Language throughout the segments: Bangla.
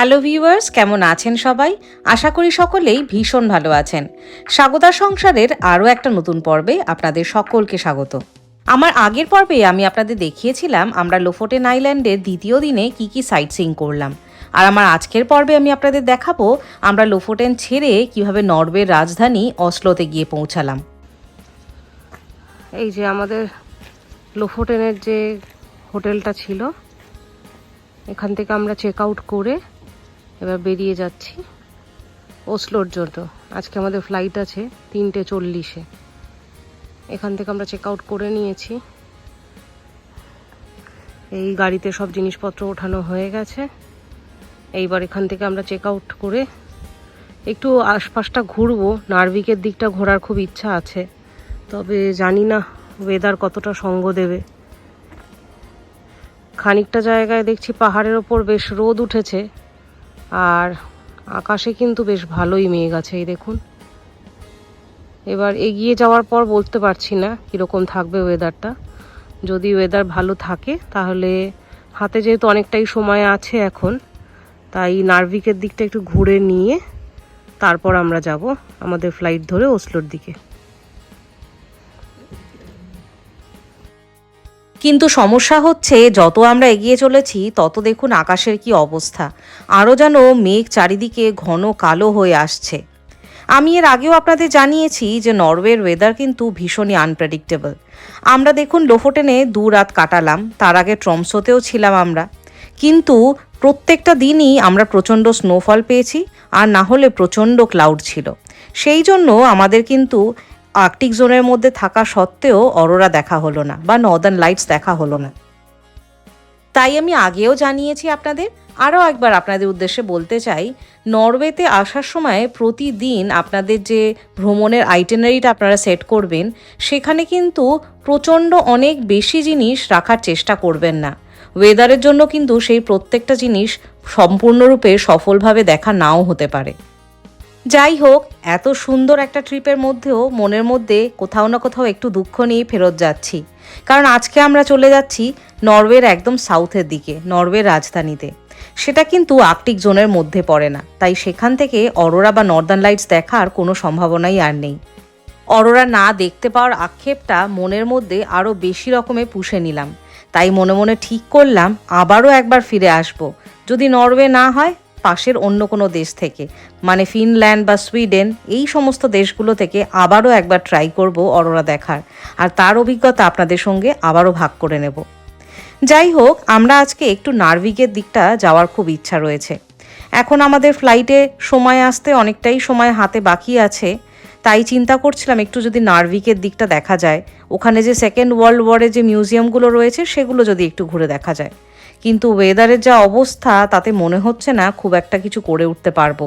হ্যালো ভিউয়ার্স, কেমন আছেন সবাই? আশা করি সকলেই ভীষণ ভালো আছেন। স্বাগতা সংসারের আরও একটা নতুন পর্বে আপনাদের সকলকে স্বাগত। আমার আগের পর্বে আমি আপনাদের দেখিয়েছিলাম আমরা লোফোটেন আইল্যান্ডের দ্বিতীয় দিনে কি কি সাইট সিং করলাম। আর আমার আজকের পর্বে আমি আপনাদের দেখাবো আমরা লোফোটেন ছেড়ে কীভাবে নরওয়ের রাজধানী অসলোতে গিয়ে পৌঁছালাম। এই যে আমাদের লোফোটেনের যে হোটেলটা ছিল, এখান থেকে আমরা চেক আউট করে এবার বেরিয়ে যাচ্ছি। ওসলোর জন্য আজকে আমাদের ফ্লাইট আছে তিনটে চল্লিশে। এখান থেকে আমরা চেক আউট করে নিয়েছি। এই গাড়িতে সব জিনিসপত্র ওঠানো হয়ে গেছে। এইবার এখান থেকে আমরা চেক আউট করে একটু আশপাশটা ঘুরবো। নার্ভিকের দিকটা ঘোরার খুব ইচ্ছা আছে। তবে জানি না ওয়েদার কতটা সঙ্গ দেবে। খানিকটা জায়গায় দেখছি পাহাড়ের ওপর বেশ রোদ উঠেছে। আর আকাশে কিন্তু বেশ ভালোই মেঘ আছে, এই দেখুন। এবার এগিয়ে যাওয়ার পর বলতে পারছি না কীরকম থাকবে ওয়েদারটা যদি ওয়েদার ভালো থাকে, তাহলে হাতে যেহেতু অনেকটাই সময় আছে এখন, তাই নার্ভিকের দিকটা একটু ঘুরে নিয়ে তারপর আমরা যাব আমাদের ফ্লাইট ধরে ওসলোর দিকে। কিন্তু সমস্যা হচ্ছে, যত আমরা এগিয়ে চলেছি, তত দেখুন আকাশের কি অবস্থা। আরও যেন মেঘ চারিদিকে ঘন কালো হয়ে আসছে। আমি এর আগেও আপনাদের জানিয়েছি যে নরওয়ের ওয়েদার কিন্তু ভীষণই আনপ্রেডিক্টেবল আমরা দেখুন লোফোটেনে দু রাত কাটালাম, তার আগে ট্রমসোতেও ছিলাম আমরা। কিন্তু প্রত্যেকটা দিনই আমরা প্রচণ্ড স্নোফল পেয়েছি, আর না হলে প্রচণ্ড ক্লাউড ছিল। সেই জন্য আমাদের কিন্তু আর্কটিক জোনের মধ্যে থাকা সত্ত্বেও অরোরা দেখা হলো না বা নর্দার্ন লাইটস দেখা হলো না। তাই আমি আগেও জানিয়েছি আপনাদের, আরও একবার আপনাদের উদ্দেশ্যে বলতে চাই, নরওয়েতে আসার সময় প্রতিদিন আপনাদের যে ভ্রমণের আইটেনারিটা আপনারা সেট করবেন, সেখানে কিন্তু প্রচণ্ড অনেক বেশি জিনিস রাখার চেষ্টা করবেন না। ওয়েদারের জন্য কিন্তু সেই প্রত্যেকটা জিনিস সম্পূর্ণরূপে সফলভাবে দেখা নাও হতে পারে। যাই হোক, এত সুন্দর একটা ট্রিপের মধ্যেও মনের মধ্যে কোথাও না কোথাও একটু দুঃখ নিয়ে ফেরত যাচ্ছি। কারণ আজকে আমরা চলে যাচ্ছি নরওয়ের একদম সাউথের দিকে, নরওয়ের রাজধানীতে। সেটা কিন্তু আর্কটিক জোনের মধ্যে পড়ে না, তাই সেখান থেকে অরোরা বা নর্দার্ন লাইটস দেখার কোনো সম্ভাবনাই আর নেই। অরোরা না দেখতে পাওয়ার আক্ষেপটা মনের মধ্যে আরও বেশি রকমে পুষে নিলাম। তাই মনে মনে ঠিক করলাম, আবারও একবার ফিরে আসব। যদি নরওয়ে না হয় পাশের অন্য কোনো দেশ থেকে। মানে ফিনল্যান্ড বা সুইডেন, এই সমস্ত দেশগুলো থেকে আবারও একবার ট্রাই করব অরোরা দেখার। আর তার অভিজ্ঞতা আপনাদের সঙ্গে আবারও ভাগ করে নেব। যাই হোক, আমরা আজকে একটু নার্ভিকের দিকটা যাওয়ার খুব ইচ্ছা রয়েছে। এখন আমাদের ফ্লাইটে সময় আসতে অনেকটাই সময় হাতে বাকি আছে। তাই চিন্তা করছিলাম একটু যদি নার্ভিকের দিকটা দেখা যায়। ওখানে যে সেকেন্ড ওয়ার্ল্ড ওয়ারে যে মিউজিয়ামগুলো রয়েছে, সেগুলো যদি একটু ঘুরে দেখা যায়। কিন্তু ওয়েদারের যা অবস্থা, তাতে মনে হচ্ছে না খুব একটা কিছু করে উঠতে পারব।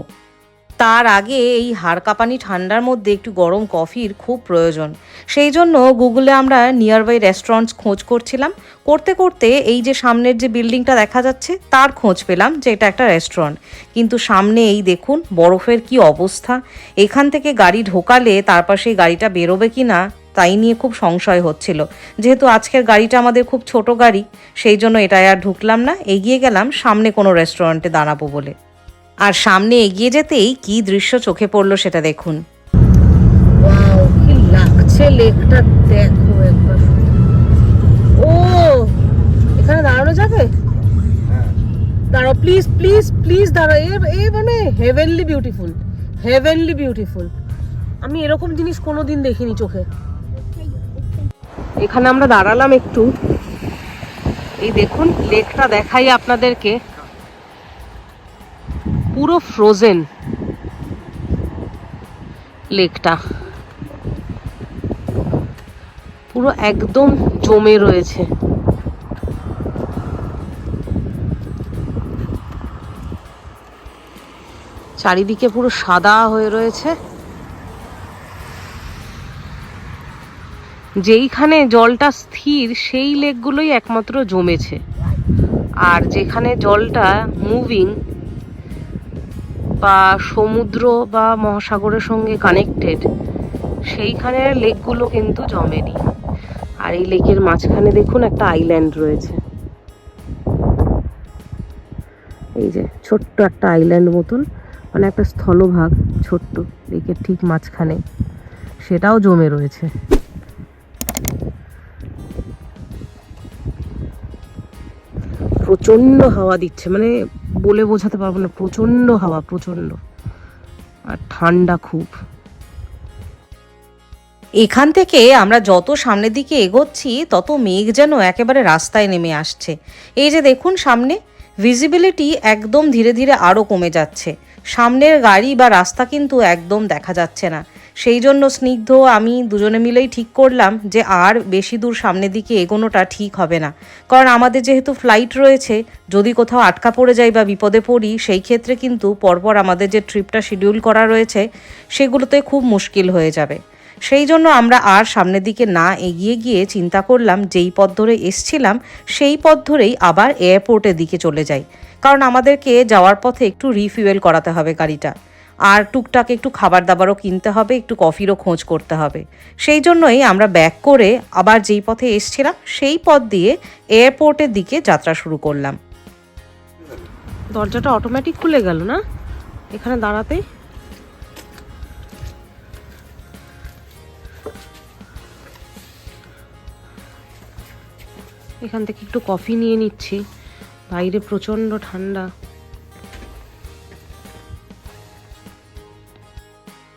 তার আগে এই হাড় কাঁপানি ঠান্ডার মধ্যে একটু গরম কফির খুব প্রয়োজন। সেই জন্য গুগলে আমরা নিয়ার বাই রেস্টুরেন্টস খোঁজ করছিলাম। করতে করতে এই যে সামনের যে বিল্ডিংটা দেখা যাচ্ছে, তার খোঁজ পেলাম যে এটা একটা রেস্টুরেন্ট কিন্তু সামনে এই দেখুন, বরফের কি অবস্থা। এখান থেকে গাড়ি ঢোকালে তার পাশে গাড়িটা বেরোবে কি না তাই নিয়ে খুব সংশয় হচ্ছিল। যেহেতু আজকের গাড়িটা আমাদের খুব ছোট গাড়ি, সেই জন্য এটায় আর ঢুকলাম না, এগিয়ে গেলাম, সামনে কোনো রেস্টুরেন্টে দাঁড়াবো বলে। আর সামনে এগিয়ে যেতেই কি দৃশ্য চোখে পড়ল সেটা দেখুন। লাগছে লেকটা, দেখো একবার। ও, এখানে দাঁড়ানো যাবে? দাঁড়াও প্লিজ প্লিজ প্লিজ দাঁড়াও। এ এ মানে হেভেনলি বিউটিফুল হেভেনলি বিউটিফুল আমি এরকম জিনিস কোনোদিন দেখিনি চোখে। এখানে আমরা দাঁড়ালাম একটু। এই দেখুন, লেকটা দেখাই আপনাদেরকে। পুরো ফ্রোজেন লেকটা। পুরো একদম জমে রয়েছে। চারিদিকে পুরো সাদা হয়ে রয়েছে। যেইখানে জলটা স্থির, সেই লেকগুলোই একমাত্র জমেছে। আর যেখানে জলটা মুভিং বা সমুদ্র বা মহাসাগরের সঙ্গে কানেক্টেড সেইখানের লেকগুলো কিন্তু জমেনি। আর এই লেকের মাঝখানে দেখুন একটা আইল্যান্ড রয়েছে। এই যে ছোট্ট একটা আইল্যান্ড মতন মানে একটা স্থলভাগ ছোট্ট লেকের ঠিক মাঝখানে। সেটাও জমে রয়েছে। প্রচণ্ড হাওয়া দিচ্ছে মানে বলে বোঝাতে পারব না প্রচণ্ড হাওয়া প্রচণ্ড আর ঠান্ডা খুব। এখান থেকে আমরা যত সামনের দিকে এগোচ্ছি, তত মেঘ যেন একেবারে রাস্তায় নেমে আসছে। এই যে দেখুন সামনে ভিজিবিলিটি একদম ধীরে ধীরে আরও কমে যাচ্ছে। সামনের গাড়ি বা রাস্তা কিন্তু একদম দেখা যাচ্ছে না। সেই জন্য স্নিগ্ধ আমি দুজনে মিলেই ঠিক করলাম যে আর বেশি দূর সামনের দিকে এগোনোটা ঠিক হবে না। কারণ আমাদের যেহেতু ফ্লাইট রয়েছে, যদি কোথাও আটকা পড়ে যাই বা বিপদে পড়ি, সেই ক্ষেত্রে কিন্তু পরপর আমাদের যে ট্রিপটা শিডিউল করা রয়েছে, সেগুলোতে খুব মুশকিল হয়ে যাবে। সেই জন্য আমরা আর সামনের দিকে না এগিয়ে গিয়ে চিন্তা করলাম যেই পথ ধরে এসছিলাম, সেই পথ ধরেই আবার এয়ারপোর্টের দিকে চলে যাই। কারণ আমাদেরকে যাওয়ার পথে একটু রিফিউয়েল করাতে হবে গাড়িটা। আর টুকটাক একটু খাবার দাবারও কিনতে হবে, একটু কফিরও খোঁজ করতে হবে। সেই জন্যই আমরা ব্যাক করে আবার যেই পথে এসছিলাম, সেই পথ দিয়ে এয়ারপোর্টের দিকে যাত্রা শুরু করলাম। দরজাটা অটোমেটিক খুলে গেল না? এখানে দাঁড়াতে? এখান থেকে একটু কফি নিয়ে নিচ্ছি। বাইরে প্রচণ্ড ঠান্ডা।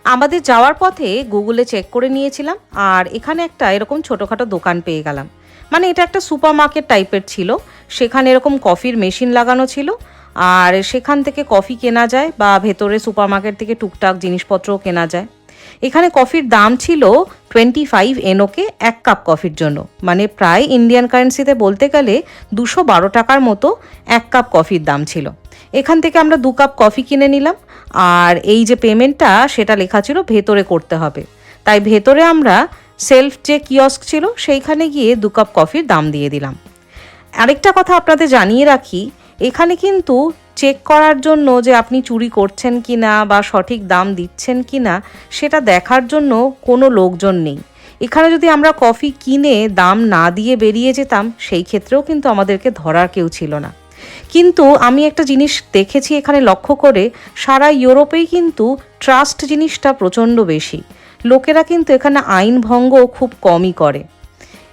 আমাদের যাওয়ার পথে গুগলে চেক করে নিয়েছিলাম, আর এখানে একটা এরকম ছোটোখাটো দোকান পেয়ে গেলাম। মানে এটা একটা সুপার মার্কেট টাইপের ছিল, সেখানে এরকম কফির মেশিন লাগানো ছিল, আর সেখান থেকে কফি কেনা যায় বা ভেতরে সুপার মার্কেট থেকে টুকটাক জিনিসপত্রও কেনা যায়। এখানে কফির দাম ছিল টোয়েন্টি ফাইভ এনোকে এক কাপ কফির জন্য। মানে প্রায় ইন্ডিয়ান কারেন্সিতে বলতে গেলে দুশো বারো টাকার মতো এক কাপ কফির দাম ছিল। এখান থেকে আমরা দু কাপ কফি কিনে নিলাম। আর এই যে পেমেন্টটা, সেটা লেখা ছিল ভেতরে করতে হবে। তাই ভেতরে আমরা সেলফ যে কিয়স্ক ছিল, সেইখানে গিয়ে দু কাপ কফির দাম দিয়ে দিলাম। আরেকটা কথা আপনাদের জানিয়ে রাখি, এখানে কিন্তু চেক করার জন্য যে আপনি চুরি করছেন কি না বা সঠিক দাম দিচ্ছেন কি না সেটা দেখার জন্য কোনো লোকজন নেই। এখানে যদি আমরা কফি কিনে দাম না দিয়ে বেরিয়ে যেতাম, সেই ক্ষেত্রেও কিন্তু আমাদেরকে ধরার কেউ ছিল না। কিন্তু আমি একটা জিনিস দেখেছি এখানে লক্ষ্য করে, সারা ইউরোপেই কিন্তু ট্রাস্ট জিনিসটা প্রচণ্ড বেশি। লোকেরা কিন্তু এখানে আইন ভঙ্গ খুব কমই করে।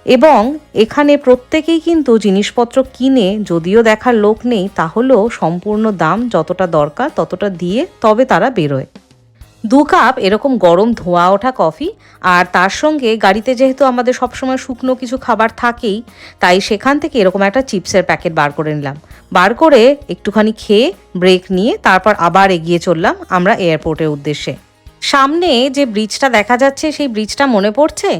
এবং এখানে প্রত্যেকেই কিন্তু জিনিসপত্র কিনে, যদিও দেখার লোক নেই, তাহলেও সম্পূর্ণ দাম যতটা দরকার ততটা দিয়ে তবে তারা বেরোয়। দু কাপ এরকম গরম ধোঁয়া ওঠা কফি, আর তার সঙ্গে গাড়িতে যেহেতু আমাদের সবসময় শুকনো কিছু খাবার থাকেই, তাই সেখান থেকে এরকম একটা চিপসের প্যাকেট বার করে নিলাম। বার করে একটুখানি খেয়ে, ব্রেক নিয়ে তারপর আবার এগিয়ে চললাম আমরা এয়ারপোর্টের উদ্দেশ্যে। সামনে যে ব্রিজটা দেখা যাচ্ছে, সেই ব্রিজটা মনে পড়ছে?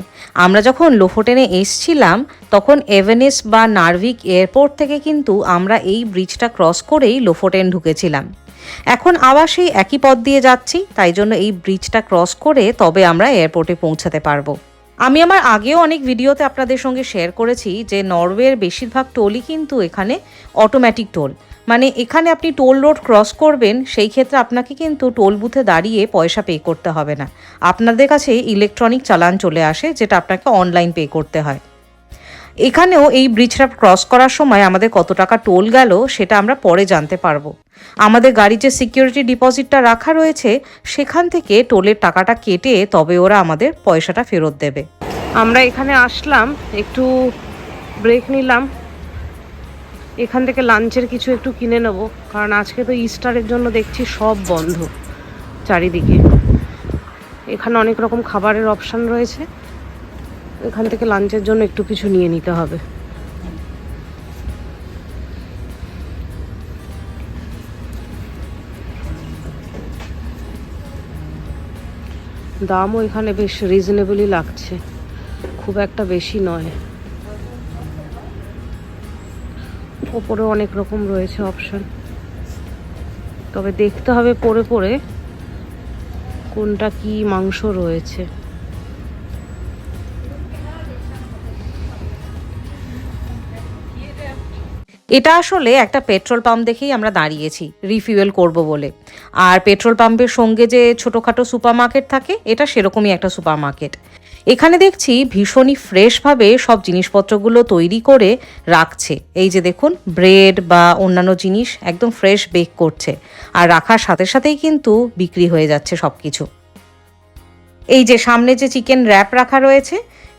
আমরা যখন লোফোটেনে এসছিলাম, তখন এভেনেস বা নার্ভিক এয়ারপোর্ট থেকে কিন্তু আমরা এই ব্রিজটা ক্রস করেই লোফোটেন ঢুকেছিলাম। এখন আবার সেই একই পথ দিয়ে যাচ্ছি, তাই জন্য এই ব্রিজটা ক্রস করে তবে আমরা এয়ারপোর্টে পৌঁছাতে পারব। আমি আমার আগেও অনেক ভিডিওতে আপনাদের সঙ্গে শেয়ার করেছি যে নরওয়ের বেশিরভাগ টোলই কিন্তু এখানে অটোমেটিক টোল মানে এখানে আপনি টোল রোড ক্রস করবেন, সেই ক্ষেত্রে আপনাকে কিন্তু টোল বুথে দাঁড়িয়ে পয়সা পে করতে হবে না। আপনাদের কাছে ইলেকট্রনিক চালান চলে আসে, যেটা আপনাকে অনলাইন পে করতে হয়। এখানেও এই ব্রিজটা ক্রস করার সময় আমাদের কত টাকা টোল গেল সেটা আমরা পরে জানতে পারব। আমাদের গাড়ির যে সিকিউরিটি ডিপোজিটটা রাখা রয়েছে, সেখান থেকে টোলের টাকাটা কেটে তবে ওরা আমাদের পয়সাটা ফেরত দেবে। আমরা এখানে আসলাম, একটু ব্রেক নিলাম। এখান থেকে লাঞ্চের কিছু একটু কিনে নেব, কারণ আজকে তো ইস্টারের জন্য দেখছি সব বন্ধ চারিদিকে। এখানে অনেক রকম খাবারের অপশান রয়েছে। এখান থেকে লাঞ্চের জন্য একটু কিছু নিয়ে নিতে হবে। দামও এখানে বেশ রিজনেবলই লাগছে। খুব একটা বেশি নয়। ওপরে অনেক রকম রয়েছে অপশন তবে দেখতে হবে পরে পরে কোনটা কি মাংস রয়েছে। এটা আসলে একটা পেট্রোল পাম্প দেখেই আমরা দাঁড়িয়েছি, রিফিউয়েল করব বলে। আর পেট্রোল পাম্পের সঙ্গে যে ছোটোখাটো সুপার মার্কেট থাকে, এটা সেরকমই একটা সুপার মার্কেট এখানে দেখছি ভীষণই ফ্রেশভাবে সব জিনিসপত্রগুলো তৈরি করে রাখছে। এই যে দেখুন, ব্রেড বা অন্যান্য জিনিস একদম ফ্রেশ বেক করছে। আর রাখার সাথে সাথেই কিন্তু বিক্রি হয়ে যাচ্ছে সব কিছু এই যে সামনে যে চিকেন র্যাপ রাখা রয়েছে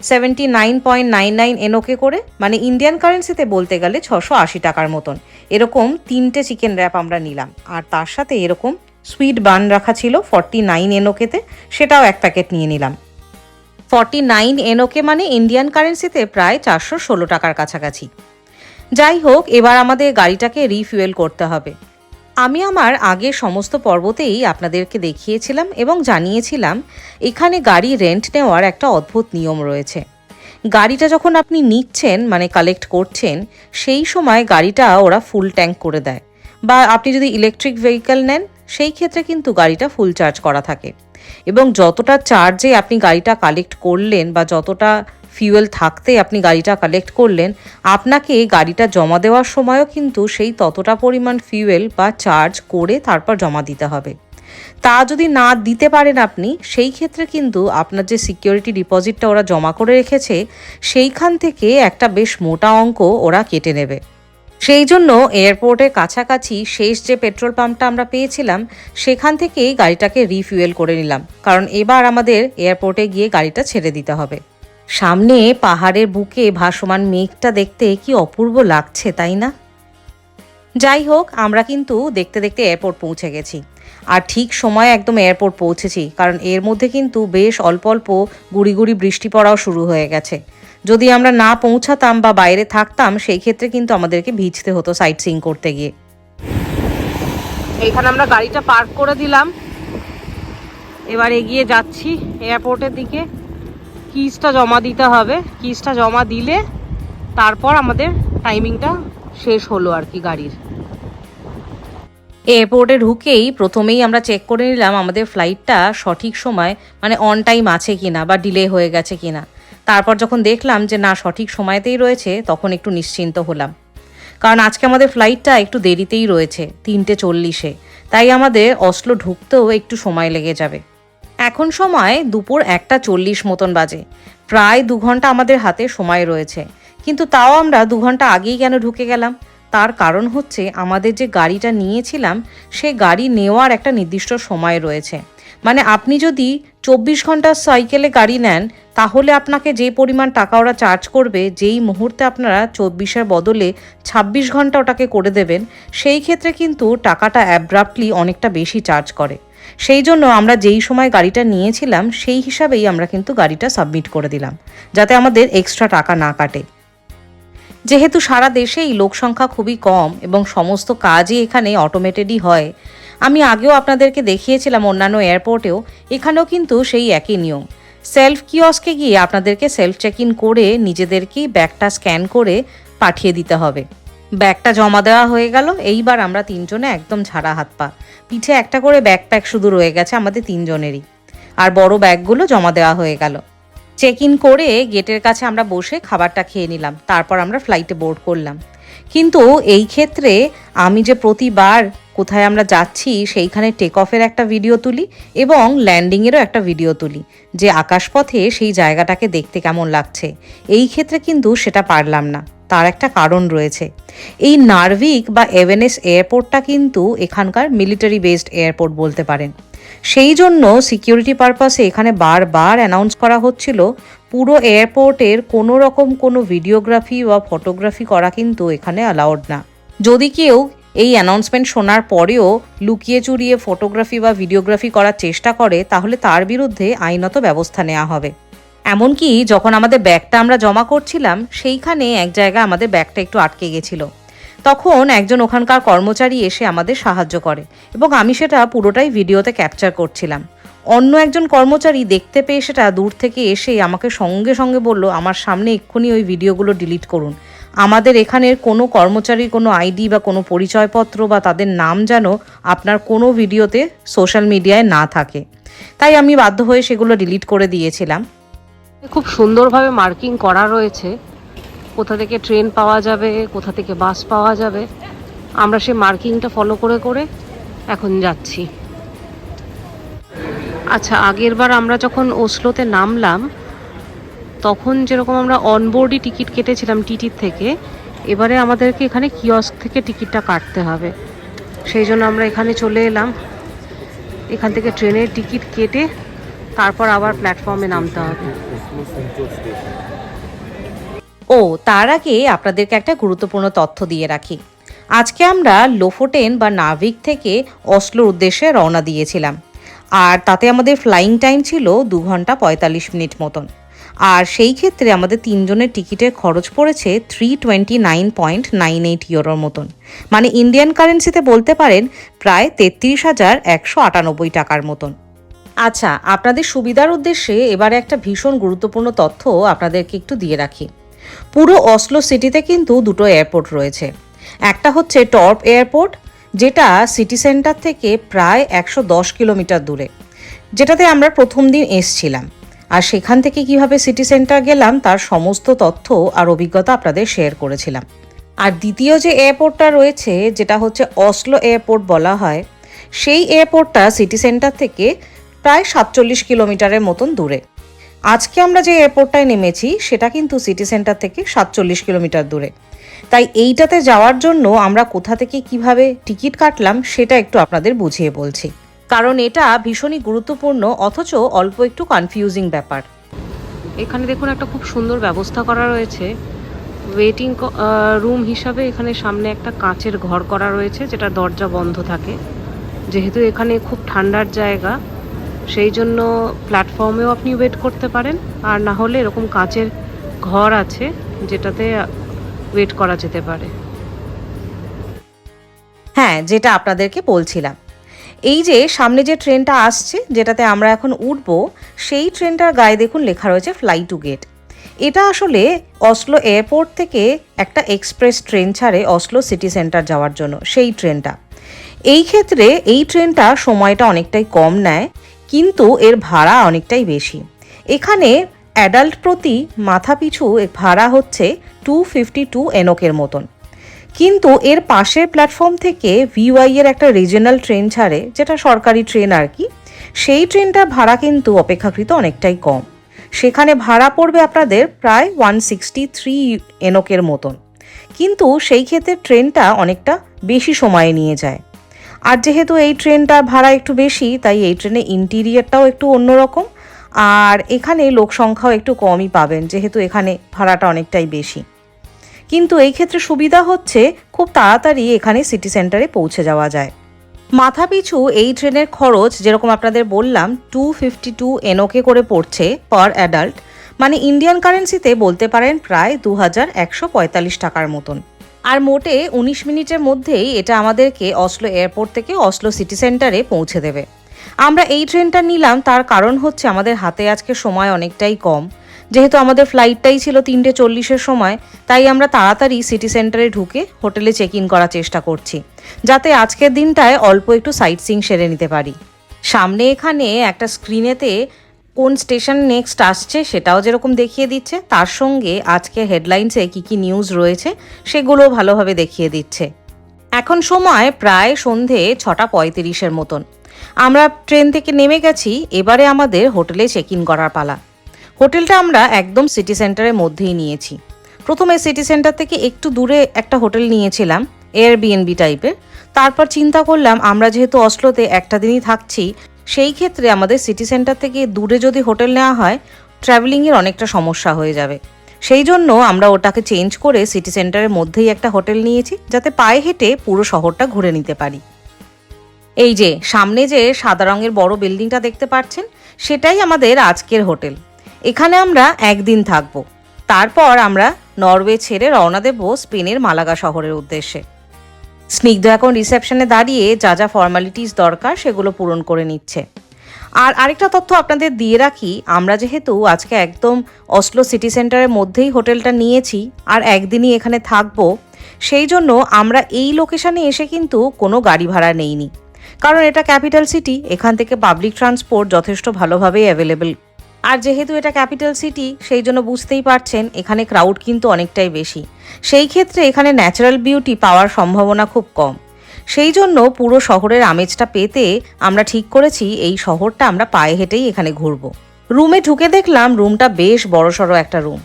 seventy nine point nine nine NOK করে মানে ইন্ডিয়ান কারেন্সিতে বলতে গেলে ছশো আশি টাকার মতন। এরকম তিনটে চিকেন র্যাপ আমরা নিলাম। আর তার সাথে এরকম সুইট বান রাখা ছিল ফর্টি নাইন এনওকেতে সেটাও এক প্যাকেট নিয়ে নিলাম। ফর্টি নাইন এনওকে মানে ইন্ডিয়ান কারেন্সিতে প্রায় চারশো ষোলো টাকার কাছাকাছি। যাই হোক, এবার আমাদের গাড়িটাকে রিফুয়েল করতে হবে। আমি আমার আগের সমস্ত পর্বতেই আপনাদেরকে দেখিয়েছিলাম এবং জানিয়েছিলাম, এখানে গাড়ি রেন্ট নেওয়ার একটা অদ্ভুত নিয়ম রয়েছে। গাড়িটা যখন আপনি নিচ্ছেন মানে কালেক্ট করছেন, সেই সময় গাড়িটা ওরা ফুল ট্যাঙ্ক করে দেয়। বা আপনি যদি ইলেকট্রিক ভেহিক্যাল নেন, সেই ক্ষেত্রে কিন্তু গাড়িটা ফুল চার্জ করা থাকে। এবং যতটা চার্জে আপনি গাড়িটা কালেক্ট করলেন বা যতটা ফিউয়েল থাকতে আপনি গাড়িটা কালেক্ট করলেন, আপনাকে গাড়িটা জমা দেওয়ার সময়ও কিন্তু সেই ততটা পরিমাণ ফিউয়েল বা চার্জ করে তারপর জমা দিতে হবে। তা যদি না দিতে পারেন আপনি, সেই ক্ষেত্রে কিন্তু আপনার যে সিকিউরিটি ডিপোজিটটা ওরা জমা করে রেখেছে, সেইখান থেকে একটা বেশ মোটা অঙ্ক ওরা কেটে নেবে। সেই জন্য এয়ারপোর্টের কাছাকাছি শেষ যে পেট্রোল পাম্পটা আমরা পেয়েছিলাম, সেখান থেকেই গাড়িটাকে রিফিউয়েল করে নিলাম। কারণ এবার আমাদের এয়ারপোর্টে গিয়ে গাড়িটা ছেড়ে দিতে হবে। সামনে পাহাড়ের বুকে ভাসমান মেঘটা দেখতে কি অপূর্ব লাগছে, তাই না? যাই হোক, আমরা কিন্তু দেখতে দেখতে এয়ারপোর্ট পৌঁছে গেছি। আর ঠিক সময় একদম এয়ারপোর্ট পৌঁছেছি, কারণ এর মধ্যে কিন্তু বেশ অল্প অল্প গুড়ি গুড়ি বৃষ্টি পড়াও শুরু হয়ে গেছে। যদি আমরা না পৌঁছাতাম বা বাইরে থাকতাম, সেই ক্ষেত্রে কিন্তু আমাদেরকে ভিজতে হতো সাইট সিং করতে গিয়ে। এখানে আমরা গাড়িটা পার্ক করে দিলাম। এবার এগিয়ে যাচ্ছি এয়ারপোর্টের দিকে। কিসটা জমা দিতে হবে। কিসটা জমা দিলে তারপর আমাদের টাইমিংটা শেষ হলো আর কি গাড়ির। এয়ারপোর্টে ঢুকেই প্রথমেই আমরা চেক করে নিলাম আমাদের ফ্লাইটটা সঠিক সময় মানে অন টাইম আছে কিনা বা ডিলে হয়ে গেছে কিনা। তারপর যখন দেখলাম যে না, সঠিক সময়তেই রয়েছে, তখন একটু নিশ্চিন্ত হলাম। কারণ আজকে আমাদের ফ্লাইটটা একটু দেরিতেই রয়েছে, তিনটে চল্লিশে। তাই আমাদের অসলো ঢুকতেও একটু সময় লেগে যাবে। এখন সময় দুপুর একটা চল্লিশ মতন বাজে। প্রায় দু ঘণ্টা আমাদের হাতে সময় রয়েছে। কিন্তু তাও আমরা দু ঘণ্টা আগেই কেন ঢুকে গেলাম? তার কারণ হচ্ছে আমাদের যে গাড়িটা নিয়েছিলাম, সে গাড়ি নেওয়ার একটা নির্দিষ্ট সময় রয়েছে। মানে আপনি যদি চব্বিশ ঘণ্টার সাইকেলে গাড়ি নেন, তাহলে আপনাকে যে পরিমাণ টাকা ওরা চার্জ করবে, যেই মুহূর্তে আপনারা চব্বিশের বদলে ছাব্বিশ ঘণ্টা ওটাকে করে দেবেন, সেই ক্ষেত্রে কিন্তু টাকাটা অ্যাব্রাপ্টলি অনেকটা বেশি চার্জ করে। সেই জন্য আমরা যেই সময় গাড়িটা নিয়েছিলাম, সেই হিসাবেই আমরা কিন্তু গাড়িটা সাবমিট করে দিলাম, যাতে আমাদের এক্সট্রা টাকা না কাটে। যেহেতু সারা দেশেই লোক সংখ্যা খুবই কম এবং সমস্ত কাজই এখানে অটোমেটেডই হয়, আমি আগেও আপনাদেরকে দেখিয়েছিলাম অন্যান্য এয়ারপোর্টেও এখানেও কিন্তু সেই একই নিয়ম। সেলফ কিয়স্কে গিয়ে আপনাদেরকে সেলফ চেক ইন করে নিজেদেরকেই ব্যাগটা স্ক্যান করে পাঠিয়ে দিতে হবে। ব্যাগটা জমা দেওয়া হয়ে গেল। এইবার আমরা তিনজনে একদম ঝাড়া হাত পা। পিঠে একটা করে ব্যাকপ্যাক শুধু রয়ে গেছে আমাদের তিনজনেরই। আর বড় ব্যাগগুলো জমা দেওয়া হয়ে গেল। চেক ইন করে গেটের কাছে আমরা বসে খাবারটা খেয়ে নিলাম। তারপর আমরা ফ্লাইটে বোর্ড করলাম। কিন্তু এই ক্ষেত্রে আমি যে প্রতিবার কোথায় আমরা যাচ্ছি, সেইখানে টেক অফের একটা ভিডিও তুলি এবং ল্যান্ডিংয়েরও একটা ভিডিও তুলি। যে আকাশপথে সেই জায়গাটাকে দেখতে কেমন লাগছে। এই ক্ষেত্রে কিন্তু সেটা পারলাম না। তার একটা কারণ রয়েছে। এই নার্ভিক বা এভেনেস এয়ারপোর্টটা কিন্তু এখানকার মিলিটারি বেসড এয়ারপোর্ট বলতে পারেন। সেই জন্য সিকিউরিটি পারপাসে এখানে বারবার অ্যানাউন্স করা হচ্ছিল, পুরো এয়ারপোর্টের কোনো রকম কোনো ভিডিওগ্রাফি বা ফটোগ্রাফি করা কিন্তু এখানে অ্যালাউড না। যদি কেউ এই অ্যানাউন্সমেন্ট শোনার পরেও লুকিয়ে চুরিয়ে ফটোগ্রাফি বা ভিডিওগ্রাফি করার চেষ্টা করে, তাহলে তার বিরুদ্ধে আইনত ব্যবস্থা নেওয়া হবে। এমনকি যখন আমাদের ব্যাগটা আমরা জমা করছিলাম, সেইখানে এক জায়গায় আমাদের ব্যাগটা একটু আটকে গেছিল। তখন একজন ওখানকার কর্মচারী এসে আমাদের সাহায্য করে এবং আমি সেটা পুরোটাই ভিডিওতে ক্যাপচার করছিলাম। অন্য একজন কর্মচারী দেখতে পেয়ে সেটা দূর থেকে এসে আমাকে সঙ্গে সঙ্গে বলল, আমার সামনে এক্ষুনি ওই ভিডিওগুলো ডিলিট করুন। আমাদের এখানের কোনো কর্মচারীর কোনো আইডি বা কোনো পরিচয়পত্র বা তাদের নাম যেন আপনার কোনো ভিডিওতে সোশ্যাল মিডিয়ায় না থাকে। তাই আমি বাধ্য হয়ে সেগুলো ডিলিট করে দিয়েছিলাম। খুব সুন্দরভাবে মার্কিং করা রয়েছে। কোথা থেকে ট্রেন পাওয়া যাবে, কোথা থেকে বাস পাওয়া যাবে, আমরা সেই মার্কিংটা ফলো করে করে এখন যাচ্ছি। আচ্ছা আগের বার আমরা যখন ওসলোতে নামলাম, তখন যেরকম আমরা অনবোর্ডই টিকিট কেটেছিলাম টিটির থেকে, এবারে আমাদেরকে এখানে কিয়স্ক থেকে টিকিটটা কাটতে হবে। সেই জন্য আমরা এখানে চলে এলাম। এখান থেকে ট্রেনের টিকিট কেটে তারপর আবার প্ল্যাটফর্মে নামতে হবে। ও, তার আগে আপনাদেরকে একটা গুরুত্বপূর্ণ তথ্য দিয়ে রাখি। আজকে আমরা লোফোটেন বা নাভিক থেকে অসলোর উদ্দেশ্যে রওনা দিয়েছিলাম। আর তাতে আমাদের ফ্লাইং টাইম ছিল দু ঘণ্টা পঁয়তাল্লিশ মিনিট মতন। আর সেই ক্ষেত্রে আমাদের তিনজনের টিকিটের খরচ পড়েছে three twenty nine point nine eight ইউরোর মতন। মানে ইন্ডিয়ান কারেন্সিতে বলতে পারেন, প্রায় তেত্রিশ হাজার একশো আটানব্বই টাকার মতন। আচ্ছা আপনাদের সুবিধার উদ্দেশ্যে এবারে একটা ভীষণ গুরুত্বপূর্ণ তথ্য আপনাদেরকে একটু দিয়ে রাখি। পুরো অসলো সিটিতে কিন্তু দুটো এয়ারপোর্ট রয়েছে। একটা হচ্ছে টর্প এয়ারপোর্ট, যেটা সিটি সেন্টার থেকে প্রায় একশো দশ কিলোমিটার দূরে, যেটাতে আমরা প্রথম দিন এসছিলাম। আর সেখান থেকে কীভাবে সিটি সেন্টার গেলাম, তার সমস্ত তথ্য আর অভিজ্ঞতা আপনাদের শেয়ার করেছিলাম। আর দ্বিতীয় যে এয়ারপোর্টটা রয়েছে, যেটা হচ্ছে অসলো এয়ারপোর্ট বলা হয়, সেই এয়ারপোর্টটা সিটি সেন্টার থেকে প্রায় সাতচল্লিশ কিলোমিটারের মতন দূরে। আজকে আমরা যে এয়ারপোর্টটায় নেমেছি, সেটা কিন্তু সিটি সেন্টার থেকে সাতচল্লিশ কিলোমিটার দূরে। তাই এইটাতে যাওয়ার জন্য আমরা কোথা থেকে কীভাবে টিকিট কাটলাম, সেটা একটু আপনাদের বুঝিয়ে বলছি। কারণ এটা ভীষণই গুরুত্বপূর্ণ, অথচ অল্প একটু কনফিউজিং ব্যাপার। এখানে দেখুন একটা খুব সুন্দর ব্যবস্থা করা রয়েছে। ওয়েটিং রুম হিসাবে এখানে সামনে একটা কাঁচের ঘর করা রয়েছে, যেটা দরজা বন্ধ থাকে। যেহেতু এখানে খুব ঠান্ডার জায়গা সেই জন্য প্ল্যাটফর্মেও আপনি ওয়েট করতে পারেন। আর না হলে এরকম কাঁচের ঘর আছে যেটাতে ওয়েট করা যেতে পারে। হ্যাঁ যেটা আপনাদেরকে বলছিলাম। এই যে সামনে যে ট্রেনটা আসছে, যেটাতে আমরা এখন উঠব, সেই ট্রেনটার গায়ে দেখুন লেখা রয়েছে ফ্লাই টু গেট এটা আসলে অসলো এয়ারপোর্ট থেকে একটা এক্সপ্রেস ট্রেন ছাড়ে অসলো সিটি সেন্টার যাওয়ার জন্য, সেই ট্রেনটা। এই ক্ষেত্রে এই ট্রেনটা সময়টা অনেকটাই কম নেয়। কিন্তু এর ভাড়া অনেকটাই বেশি। এখানে অ্যাডাল্ট প্রতি মাথা পিছু ভাড়া হচ্ছে টু ফিফটি টু এনকের মতন। কিন্তু এর পাশের প্ল্যাটফর্ম থেকে ভিওয়াই এর একটা রিজনাল ট্রেন ছাড়ে, যেটা সরকারি ট্রেন আর কি, সেই ট্রেনটার ভাড়া কিন্তু অপেক্ষাকৃত অনেকটাই কম। সেখানে ভাড়া পড়বে আপনাদের প্রায় ওয়ান সিক্সটি থ্রি এনকের মতন। কিন্তু সেই ক্ষেত্রে ট্রেনটা অনেকটা বেশি সময়ে নিয়ে যায়। আর যেহেতু এই ট্রেনটার ভাড়া একটু বেশি, তাই এই ট্রেনে ইন্টিরিয়ারটাও একটু অন্যরকম। আর এখানে লোক সংখ্যাও একটু কমই পাবেন, যেহেতু এখানে ভাড়াটা অনেকটাই বেশি। কিন্তু এই ক্ষেত্রে সুবিধা হচ্ছে খুব তাড়াতাড়ি এখানে সিটি সেন্টারে পৌঁছে যাওয়া যায়। মাথাপিছু এই ট্রেনের খরচ, যেরকম আপনাদের বললাম টু ফিফটি টু এনওকে করে পড়ছে পার অ্যাডাল্ট মানে ইন্ডিয়ান কারেন্সিতে বলতে পারেন প্রায় দু হাজার একশো পঁয়তাল্লিশ টাকার মতন। আর মোটে উনিশ মিনিটের মধ্যেই এটা আমাদেরকে অসলো এয়ারপোর্ট থেকে অসলো সিটি সেন্টারে পৌঁছে দেবে। আমরা এই ট্রেনটা নিলাম, তার কারণ হচ্ছে আমাদের হাতে আজকে সময় অনেকটাই কম। যেহেতু আমাদের ফ্লাইটটাই ছিল তিনটে চল্লিশের সময়, তাই আমরা তাড়াতাড়ি সিটি সেন্টারে ঢুকে হোটেলে চেক ইন করার চেষ্টা করছি, যাতে আজকের দিনটায় অল্প একটু সাইট সিং সেরে নিতে পারি। সামনে এখানে একটা স্ক্রিনেতে কোন স্টেশন নেক্সট আসছে সেটাও যেরকম দেখিয়ে দিচ্ছে, তার সঙ্গে আজকে হেডলাইন্সে কী কী নিউজ রয়েছে সেগুলো ভালোভাবে দেখিয়ে দিচ্ছে। এখন সময় প্রায় সন্ধে ছটা পঁয়ত্রিশের মতন। আমরা ট্রেন থেকে নেমে গেছি, এবারে আমাদের হোটেলে চেক ইন করার পালা। হোটেলটা আমরা একদম সিটি সেন্টারের মধ্যেই নিয়েছি। প্রথমে সিটি সেন্টার থেকে একটু দূরে একটা হোটেল নিয়েছিলাম এয়ার বিএনবি টাইপের তারপর চিন্তা করলাম, আমরা যেহেতু অসলোতে একটা দিনই থাকছি সেই ক্ষেত্রে আমাদের সিটি সেন্টার থেকে দূরে যদি হোটেল নেওয়া হয় ট্রাভেলিংয়ের অনেকটা সমস্যা হয়ে যাবে। সেই জন্য আমরা ওটাকে চেঞ্জ করে সিটি সেন্টারের মধ্যেই একটা হোটেল নিয়েছি, যাতে পায়ে হেঁটে পুরো শহরটা ঘুরে নিতে পারি। এই যে, সামনে যে সাদা রঙের বড় বিল্ডিংটা দেখতে পাচ্ছেন, সেটাই আমাদের আজকের হোটেল এখানে আমরা একদিন থাকব। তারপর আমরা নরওয়ে ছেড়ে রওনা দেব স্পেনের মালাগা শহরের উদ্দেশ্যে। স্নিগ্ধ এখন রিসেপশনে দাঁড়িয়ে যা যা ফর্মালিটিস দরকার সেগুলো পূরণ করে নিচ্ছে। আর আরেকটা তথ্য আপনাদের দিয়ে রাখি, আমরা যেহেতু আজকে একদম অসলো সিটি সেন্টারের মধ্যেই হোটেলটা নিয়েছি আর একদিনই এখানে থাকব, সেই জন্য আমরা এই লোকেশানে এসে কিন্তু কোনো গাড়ি ভাড়া নেইনি। কারণ এটা ক্যাপিটাল সিটি এখান থেকে পাবলিক ট্রান্সপোর্ট যথেষ্ট ভালোভাবেই অ্যাভেলেবেল আর যেহেতু এটা ক্যাপিটাল সিটি, সেই জন্য বুঝতেই পারছেন এখানে ক্রাউড কিন্তু অনেকটাই বেশি। সেই ক্ষেত্রে এখানে ন্যাচারাল বিউটি পাওয়ার সম্ভাবনা খুব কম। সেই জন্য পুরো শহরের আমেজটা পেতে আমরা ঠিক করেছি, এই শহরটা আমরা পায়ে হেঁটেই এখানে ঘুরবো। রুমে ঢুকে দেখলাম রুমটা বেশ বড়সড় একটা রুম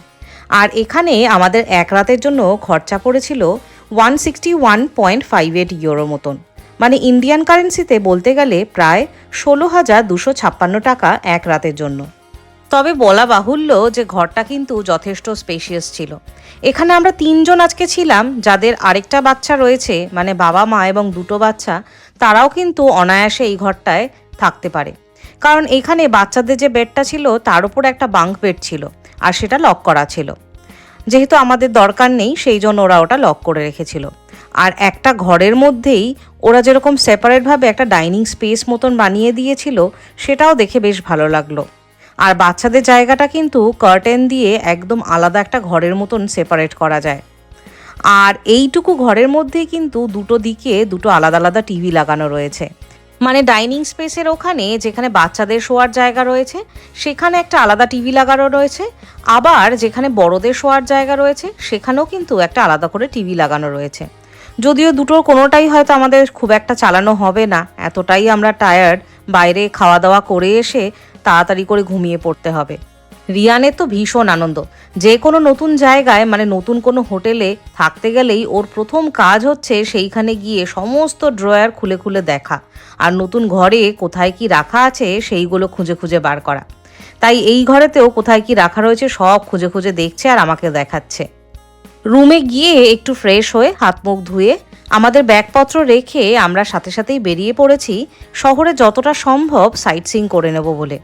আর এখানে আমাদের এক রাতের জন্য খরচা পড়েছিল one sixty one point five eight euro মতন। মানে ইন্ডিয়ান কারেন্সিতে বলতে গেলে প্রায় ষোলো হাজার দুশো ছাপ্পান্ন টাকা এক রাতের জন্য। তবে বলা বাহুল্য যে ঘরটা কিন্তু যথেষ্ট স্পেশিয়াস ছিল। এখানে আমরা তিনজন আজকে ছিলাম, যাদের আরেকটা বাচ্চা রয়েছে মানে বাবা, মা এবং দুটো বাচ্চা, তারাও কিন্তু অনায়াসে এই ঘরটায় থাকতে পারে। কারণ এখানে বাচ্চাদের যে বেডটা ছিল, তার উপর একটা বাঙ্ক বেড ছিল, আর সেটা লক করা ছিল। যেহেতু আমাদের দরকার নেই, সেই জন্য ওরা ওটা লক করে রেখেছিল। আর একটা ঘরের মধ্যেই ওরা যেরকম সেপারেটভাবে একটা ডাইনিং স্পেস মতন বানিয়ে দিয়েছিল, সেটাও দেখে বেশ ভালো লাগল। আর বাচ্চাদের জায়গাটা কিন্তু কার্টেন দিয়ে একদম আলাদা একটা ঘরের মতন সেপারেট করা যায়। আর এইটুকু ঘরের মধ্যেই কিন্তু দুটো দিকে দুটো আলাদা আলাদা টিভি লাগানো রয়েছে। মানে ডাইনিং স্পেসের ওখানে যেখানে বাচ্চাদের শোয়ার জায়গা রয়েছে, সেখানে একটা আলাদা টিভি লাগানো রয়েছে। আবার যেখানে বড়দের শোয়ার জায়গা রয়েছে, সেখানেও কিন্তু একটা আলাদা করে টিভি লাগানো রয়েছে। যদিও দুটোর কোনোটাই হয়তো আমাদের খুব একটা চালানো হবে না। এতটাই আমরা টায়ার্ড বাইরে খাওয়া দাওয়া করে এসে তাড়াতাড়ি করে ঘুমিয়ে পড়তে হবে। রিয়ানের তো ভীষণ আনন্দ। যে কোনো নতুন জায়গায় মানে নতুন কোনো হোটেলে থাকতে গেলেই ওর প্রথম কাজ হচ্ছে সেইখানে গিয়ে সমস্ত ড্রয়ার খুলে খুলে দেখা। আর নতুন ঘরে কোথায় কি রাখা আছে সেইগুলো খুঁজে খুঁজে বার করা। তাই এই ঘরেতেও কোথায় কি রাখা রয়েছে সব খুঁজে খুঁজে দেখছে আর আমাকে দেখাচ্ছে। রুমে গিয়ে একটু ফ্রেশ হয়ে হাত মুখ ধুয়ে আমাদের ব্যাগপত্র রেখে আমরা সাথে সাথেই বেরিয়ে পড়েছি। শহরে যতটা সম্ভব সাইট সিং করে নেব বলে।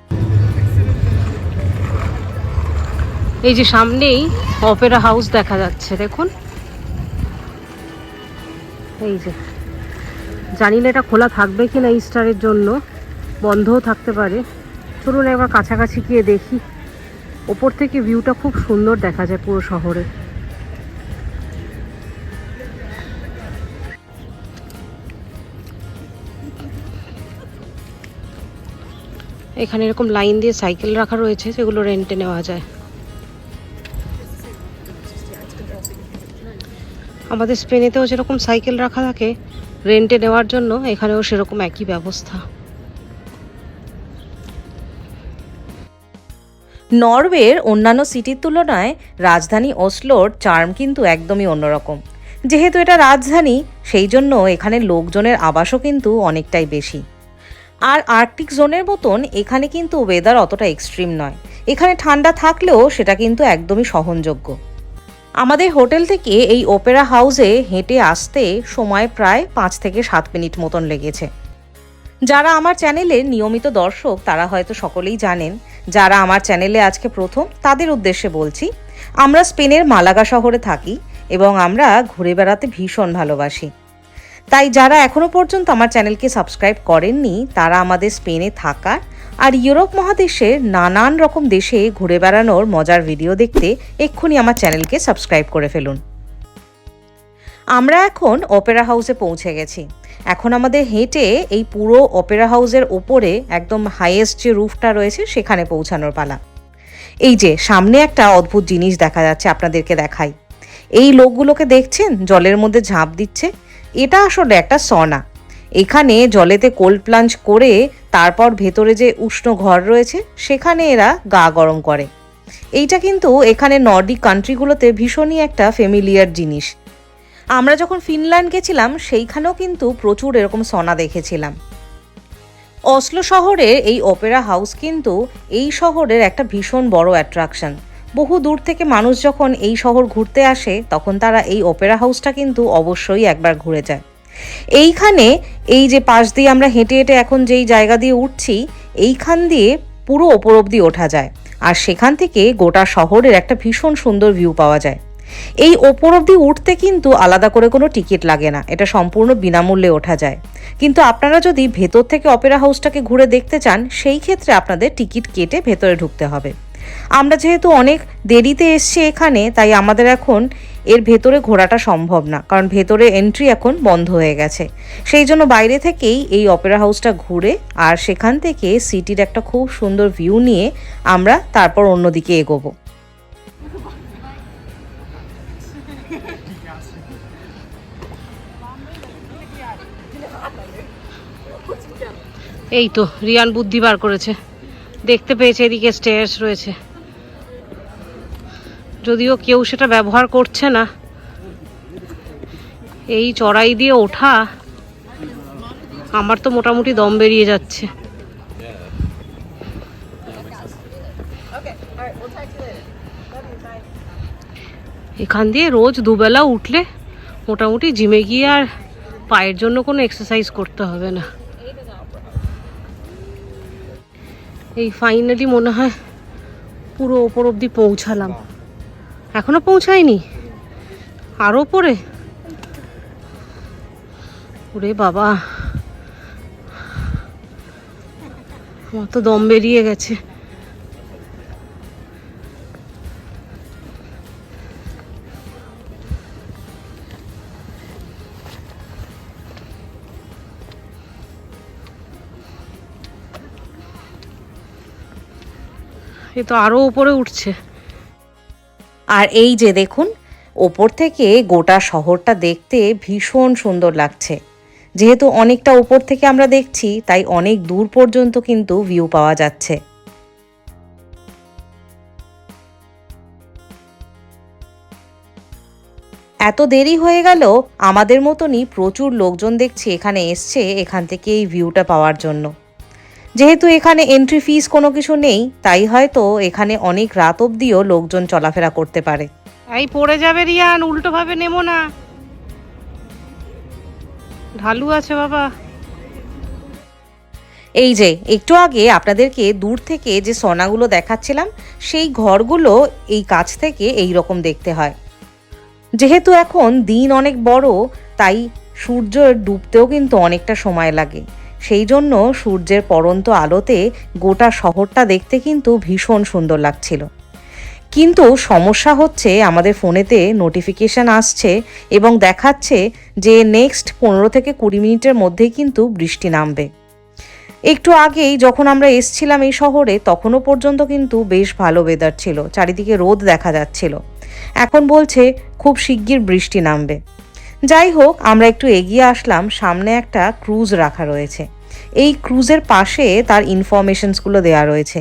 এই যে সামনেই অপেরা হাউস দেখা যাচ্ছে, দেখুন। এই যে। জানি না এটা খোলা থাকবে কি না ইস্টারের জন্য, বন্ধও থাকতে পারে। চলুন একবার কাছাকাছি গিয়ে দেখি। ওপর থেকে ভিউটা খুব সুন্দর দেখা যায় পুরো শহরে। এখানে এরকম লাইন দিয়ে সাইকেল রাখা রয়েছে, সেগুলো রেন্টে নেওয়া যায়। আমাদের স্পেনেতেও যেরকম সাইকেল রাখা থাকে, রেন্টে নেওয়ার জন্য এখানেও সেরকম একই ব্যবস্থা। নরওয়ের অন্যান্য সিটির তুলনায় রাজধানী ওসলোর চার্ম কিন্তু একদমই অন্যরকম। যেহেতু এটা রাজধানী, সেই জন্য এখানে লোকজনের আবাসও কিন্তু অনেকটাই বেশি। আর আর্কটিক জোনের মতন এখানে কিন্তু ওয়েদার অতটা এক্সট্রিম নয়। এখানে ঠান্ডা থাকলেও সেটা কিন্তু একদমই সহনযোগ্য। আমাদের হোটেল থেকে এই ওপেরা হাউসে হেঁটে আসতে সময় প্রায় পাঁচ থেকে সাত মিনিট মতন লেগেছে। যারা আমার চ্যানেলের নিয়মিত দর্শক, তারা হয়তো সকলেই জানেন, যারা আমার চ্যানেলে আজকে প্রথম, তাদের উদ্দেশ্যে বলছি, আমরা স্পেনের মালাগা শহরে থাকি এবং আমরা ঘুরে বেড়াতে ভীষণ ভালোবাসি। তাই যারা এখনও পর্যন্ত আমার চ্যানেলকে সাবস্ক্রাইব করেননি, তারা আমাদের স্পেনে থাকার আর ইউরোপ মহাদেশের নানান রকম দেশে ঘুরে বেড়ানোর মজার ভিডিও দেখতে এক্ষুনি আমার চ্যানেলকে সাবস্ক্রাইব করে ফেলুন। আমরা এখন অপেরা হাউসে পৌঁছে গেছি। এখন আমাদের হেঁটে এই পুরো অপেরা হাউসের ওপরে একদম হাইয়েস্ট যে রুফটা রয়েছে, সেখানে পৌঁছানোর পালা। এই যে, সামনে একটা অদ্ভুত জিনিস দেখা যাচ্ছে আপনাদেরকে দেখাই। এই লোকগুলোকে দেখছেন? জলের মধ্যে ঝাঁপ দিচ্ছে। এটা আসলে একটা সনা। এখানে জলেতে কোল্ড প্লাঞ্চ করে তারপর ভেতরে যে উষ্ণ ঘর রয়েছে, সেখানে এরা গা গরম করে। এইটা কিন্তু এখানে নর্ডিক কান্ট্রিগুলোতে ভীষণই একটা ফেমিলিয়ার জিনিস। আমরা যখন ফিনল্যান্ড গেছিলাম, সেইখানেও কিন্তু প্রচুর এরকম সনা দেখেছিলাম। অসলো শহরের এই অপেরা হাউস কিন্তু এই শহরের একটা ভীষণ বড় অ্যাট্রাকশন। বহু দূর থেকে মানুষ যখন এই শহর ঘুরতে আসে, তখন তারা এই অপেরা হাউসটা কিন্তু অবশ্যই একবার ঘুরে যায়। এইখানে এই যে পাশ দিয়ে আমরা হেঁটে হেঁটে এখন যেই জায়গা দিয়ে উঠছি, এইখান দিয়ে পুরো ওপর অব্দি ওঠা যায়। আর সেখান থেকে গোটা শহরের একটা ভীষণ সুন্দর ভিউ পাওয়া যায়। এই ওপর অব্দি উঠতে কিন্তু আলাদা করে কোনো টিকিট লাগে না, এটা সম্পূর্ণ বিনামূল্যে ওঠা যায়। কিন্তু আপনারা যদি ভেতর থেকে অপেরা হাউসটাকে ঘুরে দেখতে চান, সেই ক্ষেত্রে আপনাদের টিকিট কেটে ভেতরে ঢুকতে হবে। আমরা যেহেতু অনেক দেরিতে এসছি এখানে, তাই আমাদের এখন এর ভেতরে ঘোরাটা সম্ভব না, কারণ ভেতরে এন্ট্রি এখন বন্ধ হয়ে গেছে। সেই জন্য বাইরে থেকেই এই অপেরা হাউসটা ঘুরে আর সেখান থেকে সিটির একটা খুব সুন্দর ভিউ নিয়ে আমরা তারপর অন্যদিকে এগোবো। এই তো, রিয়ান বুদ্ধি বার করেছে। দেখতে পেয়েছে, এদিকে স্টেয়ার্স রয়েছে। যদিও কেউ সেটা ব্যবহার করছে না। এই চড়াই দিয়ে ওঠা আমার তো মোটামুটি দম বেরিয়ে যাচ্ছে। এখান দিয়ে রোজ দুবেলা উঠলে মোটামুটি জিমে গিয়ে আর পায়ের জন্য কোনো এক্সারসাইজ করতে হবে না। এই ফাইনালি মনে হয় পুরো ওপর অবধি পৌঁছালাম। এখনও পৌঁছায়নি? আরও ওপরে ওরে বাবা। আমার তো দম বেরিয়ে গেছে। এ তো আরও উপরে উঠছে। আর এই যে দেখুন, ওপর থেকে গোটা শহরটা দেখতে ভীষণ সুন্দর লাগছে। যেহেতু অনেকটা উপর থেকে আমরা দেখছি, তাই অনেক দূর পর্যন্ত কিন্তু ভিউ পাওয়া যাচ্ছে। এত দেরি হয়ে গেল, আমাদের মতনই প্রচুর লোকজন দেখছি এখানে এসছে, এখান থেকে এই ভিউটা পাওয়ার জন্য। যেহেতু এখানে এন্ট্রি ফিস কোনো কিছু নেই তাই হয়তো এখানে অনেক রাত অবধিও লোকজন চলাফেরা করতে পারে। এই পড়ে যাবে রিয়ান উল্টো ভাবে নেমো না। ঢালু আছে বাবা। এই যে একটু আগে আপনাদেরকে দূর থেকে যে সোনাগুলো দেখাচ্ছিলাম সেই ঘরগুলো এই কাছ থেকে এই রকম দেখতে হয়। যেহেতু এখন দিন অনেক বড় তাই সূর্য ডুবতেও কিন্তু অনেকটা সময় লাগে। সেই জন্য সূর্যের পরন্ত আলোতে গোটা শহরটা দেখতে কিন্তু ভীষণ সুন্দর লাগছিল। কিন্তু সমস্যা হচ্ছে আমাদের ফোনেতে নোটিফিকেশান আসছে এবং দেখাচ্ছে যে নেক্সট পনেরো থেকে কুড়ি মিনিটের মধ্যেই কিন্তু বৃষ্টি নামবে। একটু আগেই যখন আমরা এসছিলাম এই শহরে, তখনও পর্যন্ত কিন্তু বেশ ভালো ওয়েদার ছিল, চারিদিকে রোদ দেখা যাচ্ছিল। এখন বলছে খুব শিগগির বৃষ্টি নামবে। যাই হোক, আমরা একটু এগিয়ে আসলাম, সামনে একটা ক্রুজ রাখা রয়েছে। এই ক্রুজের পাশে তার ইনফরমেশনসগুলো দেওয়া রয়েছে।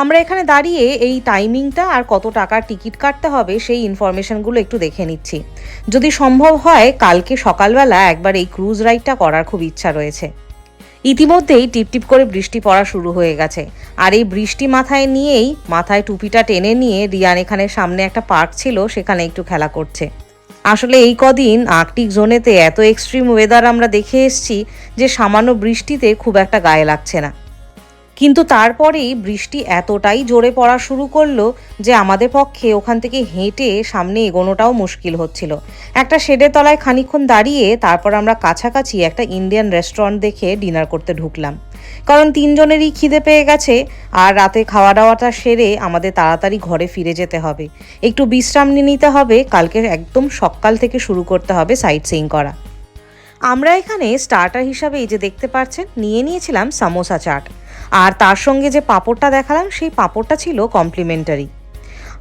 আমরা এখানে দাঁড়িয়ে এই টাইমিংটা আর কত টাকার টিকিট কাটতে হবে সেই ইনফরমেশনগুলো একটু দেখে নিচ্ছি। যদি সম্ভব হয়, কালকে সকালবেলা একবার এই ক্রুজ রাইডটা করার খুব ইচ্ছা রয়েছে। ইতিমধ্যেই টিপটিপ করে বৃষ্টি পড়া শুরু হয়ে গেছে। আর এই বৃষ্টি মাথায় নিয়েই, মাথায় টুপিটা টেনে নিয়ে রিয়ান এখানে সামনে একটা পার্ক ছিল, সেখানে একটু খেলা করছে। আসলে এই কদিন আর্কটিক জোনেতে এত এক্সট্রিম ওয়েদার আমরা দেখে এসছি যে সামান্য বৃষ্টিতে খুব একটা গায়ে লাগছে না। কিন্তু তারপরেই বৃষ্টি এতটাই জোরে পড়া শুরু করল যে আমাদের পক্ষে ওখান থেকে হেঁটে সামনে এগোনোটাও মুশকিল হচ্ছিল। একটা শেডের তলায় খানিকক্ষণ দাঁড়িয়ে তারপর আমরা কাছাকাছি একটা ইন্ডিয়ান রেস্টুরেন্ট দেখে ডিনার করতে ঢুকলাম। কারণ তিনজনেরই খিদে পেয়ে গেছে আর রাতে খাওয়া দাওয়াটা সেরে আমাদের তাড়াতাড়ি ঘরে ফিরে যেতে হবে। একটু বিশ্রাম নিয়ে নিতে হবে, কালকে একদম সকাল থেকে শুরু করতে হবে সাইট সিইং করা। আমরা এখানে স্টার্টার হিসাবে এই যে দেখতে পাচ্ছেন, নিয়ে নিয়েছিলাম সামোসা চাট। আর তার সঙ্গে যে পাঁপড়টা দেখালাম, সেই পাঁপড়টা ছিল কমপ্লিমেন্টারি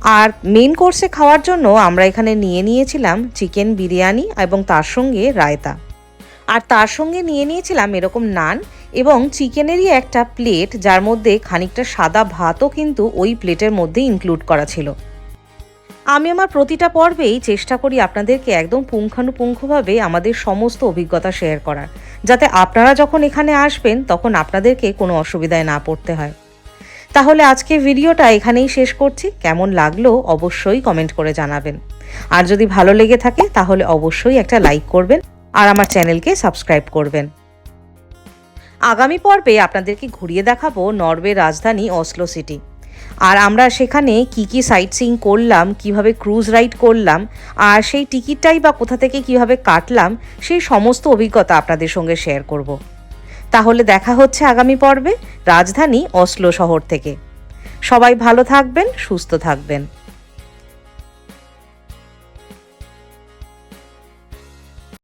আর মেন কোর্সে খাওয়ার জন্য আমরা এখানে নিয়ে নিয়েছিলাম চিকেন বিরিয়ানি এবং তার সঙ্গে রায়তা। আর তার সঙ্গে নিয়ে নিয়েছিলাম এরকম নান এবং চিকেনেরই একটা প্লেট যার মধ্যে খানিকটা সাদা ভাতও কিন্তু ওই প্লেটের মধ্যে ইনক্লুড করা ছিল। আমি আমার প্রতিটা পর্বেই চেষ্টা করি আপনাদেরকে একদম পুঙ্খানুপুঙ্খভাবে আমাদের সমস্ত অভিজ্ঞতা শেয়ার করার। যাতে আপনারা যখন এখানে আসবেন, তখন আপনাদেরকে কোনো অসুবিধায় না পড়তে হয়। তাহলে আজকে ভিডিওটা এখানেই শেষ করছি। কেমন লাগল অবশ্যই কমেন্ট করে জানাবেন। আর যদি ভালো লেগে থাকে, তাহলে অবশ্যই একটা লাইক করবেন আর আমার চ্যানেলকে সাবস্ক্রাইব করবেন। আগামী পর্বে আপনাদেরকে ঘুরিয়ে দেখাবো নরওয়ে রাজধানী অসলো সিটি আর আমরা সেখানে কি কি সাইট সিইং করলাম, কীভাবে ক্রুজ রাইড করলাম, আর সেই টিকিটটাই বা কোথা থেকে কীভাবে কাটলাম, সেই সমস্ত অভিজ্ঞতা আপনাদের সঙ্গে শেয়ার করব। তাহলে দেখা হচ্ছে আগামী পর্বে, রাজধানী অসলো শহর থেকে। সবাই ভালো থাকবেন, সুস্থ থাকবেন।